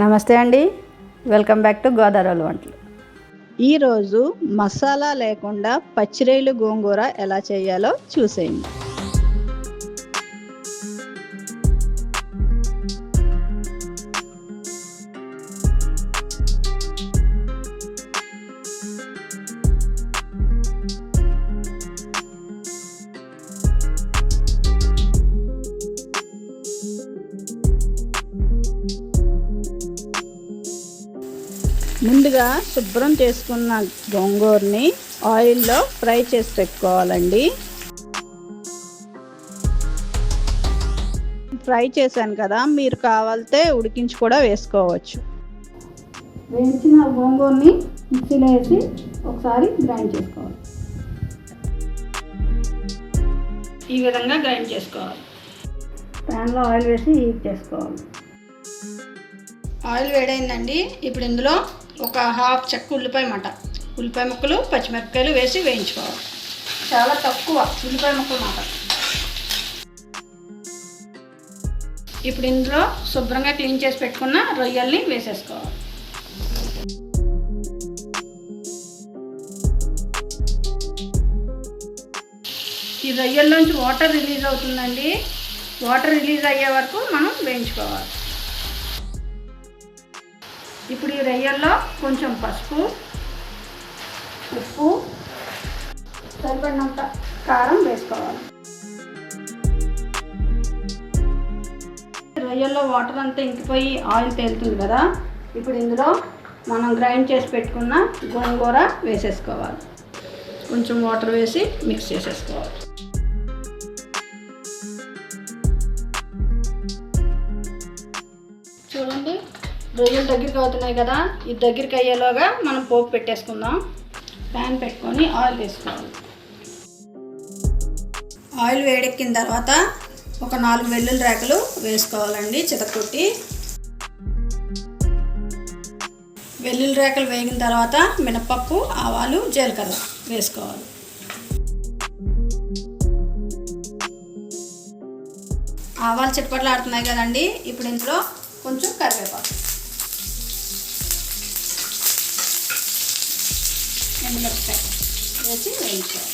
నమస్తే అండి. Welcome back to Godavari వంటలు. ఈరోజు మసాలా లేకుండా పచ్చిరేలు గోంగూర ఎలా చేయాలో చూసేయండి. ముందుగా శుభ్రం చేసుకున్న గోంగూరని ఆయిల్లో ఫ్రై చేసి పెట్టుకోవాలండి. ఫ్రై చేశాను కదా మీరు కావాలితే ఉడికించి కూడా వేసుకోవచ్చు. వేయించిన గోంగూరని మిక్సీలో వేసి ఒకసారి గ్రైండ్ చేసుకోవాలి. ఈ విధంగా గ్రైండ్ చేసుకోవాలి. ప్యాన్లో ఆయిల్ వేసి హీట్ చేసుకోవాలి. ఆయిల్ వేడైందండి. ఇప్పుడు ఇందులో ఒక హాఫ్ చెక్క ఉల్లిపాయ మాట. ఉల్లిపాయ ముక్కలు పచ్చిమిరపకాయలు వేసి వేయించుకోవాలి. చాలా తక్కువ ఉల్లిపాయ ముక్కలు మాట. ఇప్పుడు ఇందులో శుభ్రంగా క్లీన్ చేసి పెట్టుకున్న రొయ్యల్ని వేసేసుకోవాలి. ఈ రొయ్యల్లోంచి వాటర్ రిలీజ్ అవుతుందండి. వాటర్ రిలీజ్ అయ్యే వరకు మనం వేయించుకోవాలి. ఇప్పుడు ఈ రొయ్యల్లో కొంచెం పసుపు ఉప్పు సరిపడినంత కారం వేసుకోవాలి. రొయ్యల్లో వాటర్ అంతా ఇంకిపోయి ఆయిల్ తేలుతుంది కదా ఇప్పుడు ఇందులో మనం గ్రైండ్ చేసి పెట్టుకున్న గోంగూర వేసేసుకోవాలి. కొంచెం వాటర్ వేసి మిక్స్ చేసేసుకోవాలి. రొయ్యలు దగ్గరికి అవుతున్నాయి కదా ఇది దగ్గరికి అయ్యేలోగా మనం పోపు పెట్టేసుకుందాం. ప్యాన్ పెట్టుకొని ఆయిల్ వేసుకోవాలి. ఆయిల్ వేడెక్కిన తర్వాత ఒక నాలుగు వెల్లుల్లి రేకలు వేసుకోవాలండి చితకొట్టి. వెల్లుల్లి రేకలు వేగిన తర్వాత మినపప్పు ఆవాలు జీలకర్ర వేసుకోవాలి. ఆవాలు చిట్పట్లు ఆడుతున్నాయి కదండి ఇప్పుడు ఇంట్లో కొంచెం కరివేపాకు. ఎండుమిరపకాయ వేసి వేయించాలి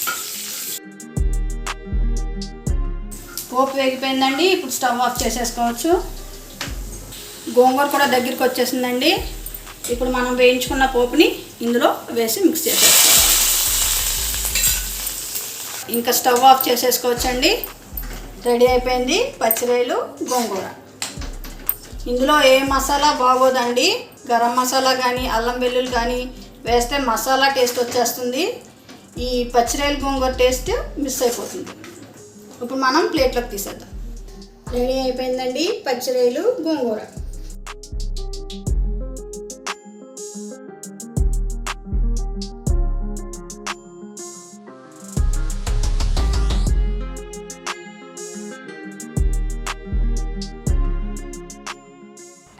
పోపు వేగిపోయిందండి ఇప్పుడు స్టవ్ ఆఫ్ చేసేసుకోవచ్చు. గోంగూర కూడా దగ్గరికి వచ్చేసిందండి. ఇప్పుడు మనం వేయించుకున్న పోపుని ఇందులో వేసి మిక్స్ చేసేసుకోవాలి ఇంకా స్టవ్ ఆఫ్ చేసేసుకోవచ్చండి. రెడీ అయిపోయింది పచ్చిరేలు గోంగూర. ఇందులో ఏ మసాలా బాగోదండి. గరం మసాలా కానీ అల్లం వెల్లుల్లి కానీ వేస్తే మసాలా టేస్ట్ వచ్చేస్తుంది. ఈ పచ్చిరేలు గోంగూర టేస్ట్ మిస్ అయిపోతుంది. ఇప్పుడు మనం ప్లేట్లోకి తీసేద్దాం. రెడీ అయిపోయిందండి పచ్చిరాయలు గోంగూర.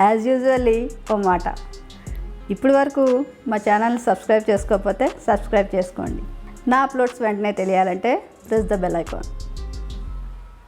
యాజ్ యూజువల్లీ ఓ మాట ఇప్పటి వరకు మా ఛానల్ని సబ్స్క్రైబ్ చేసుకోకపోతే సబ్స్క్రైబ్ చేసుకోండి. నా అప్లోడ్స్ వెంటనే తెలియాలంటే ప్రెస్ ద బెల్ ఐకాన్.